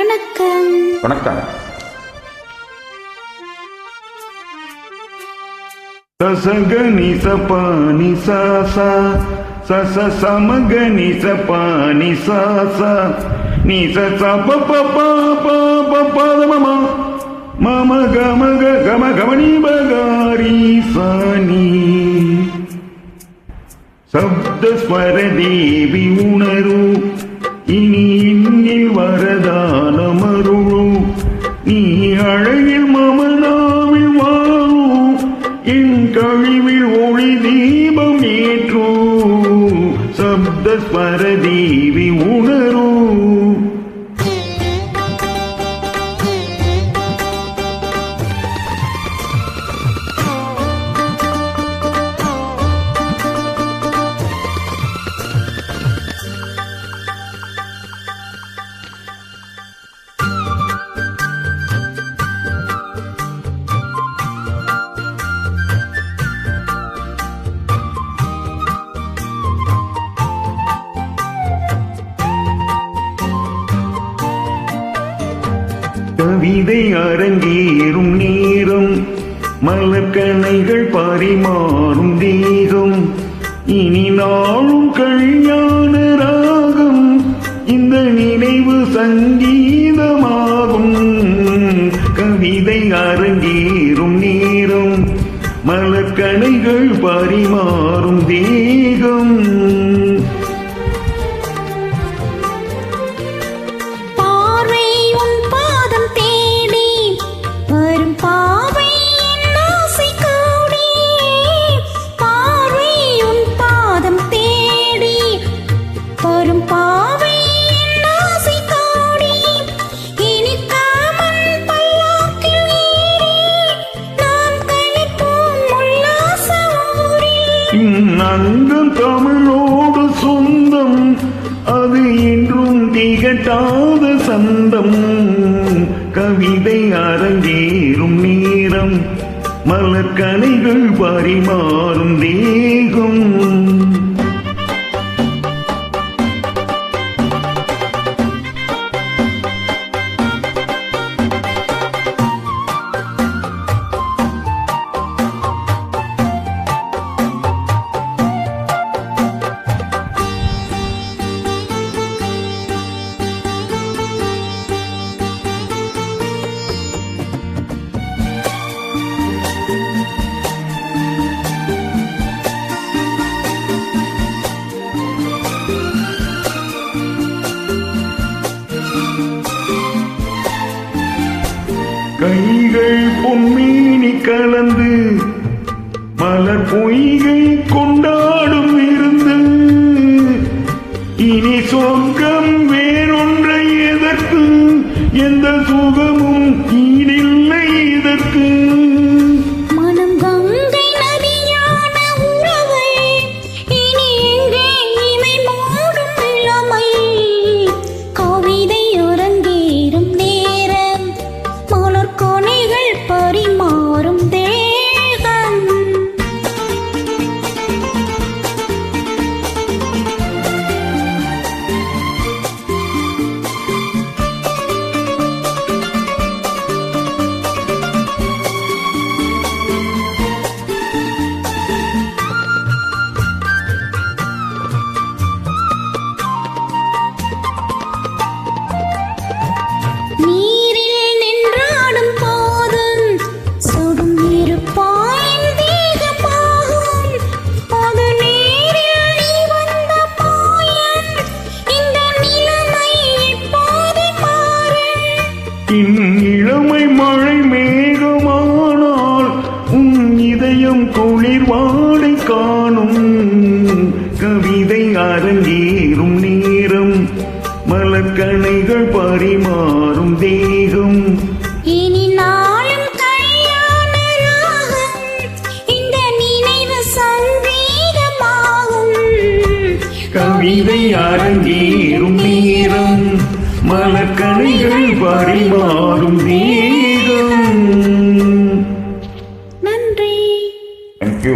வணக்கம். வணக்கம். சசக நிச பானி சாசா சச சமக நிச பானி சாசா நிச சப ப ப மம கமக கம கமணி பகாரி சானி சப்தஸ்வர தேவி உணரு இனி இன்னில் வரதா அழகில் மமனாவில் வாழும். என் கழிவில் ஒளி தீபம் ஏற்றோ சப்தஸ்வர தேவி உணர் கவிதை அரங்கேறும் நேரம் மலர்கணைகள் பரிமாறும் தேகம் இனி நாளும் கல்யாண ராகம் இந்த நினைவு சங்கீதமாகும். கவிதை அரங்கேறும் நேரம் மலர்கணைகள் பரிமாறும் தேகம் தமிழோடு சொந்தம். அது இன்றும் திகட்டாத சந்தம். கவிதை அரங்கேறும் நேரம். மலர்கலைகள் பரிமாறும் தேகம். கைகள் பொன்மீனி கலந்து மலர் பொய்கை கொண்டாடும் இருந்து இனி சொர்க்கம் வேறொன்றை எதற்கு? எந்த சுகமும் ஈடில்லை இதற்கு. இன் இளமை மழை மேகமானால் உன் இதயம் குளிர் வாடை காணும். கவிதை அரங்கேறும் நேரம் மலர்கணைகள் பரிமாறும் தேகம். இனி நாளும் கல்யாண ராகம் இந்த நினைவு சங்கீதமாகும் கவிதை அரங்கேறும் நேரம் மலக்கணிகள் பரிமாறும் தீகம் நன்றி. தேங்க்யூ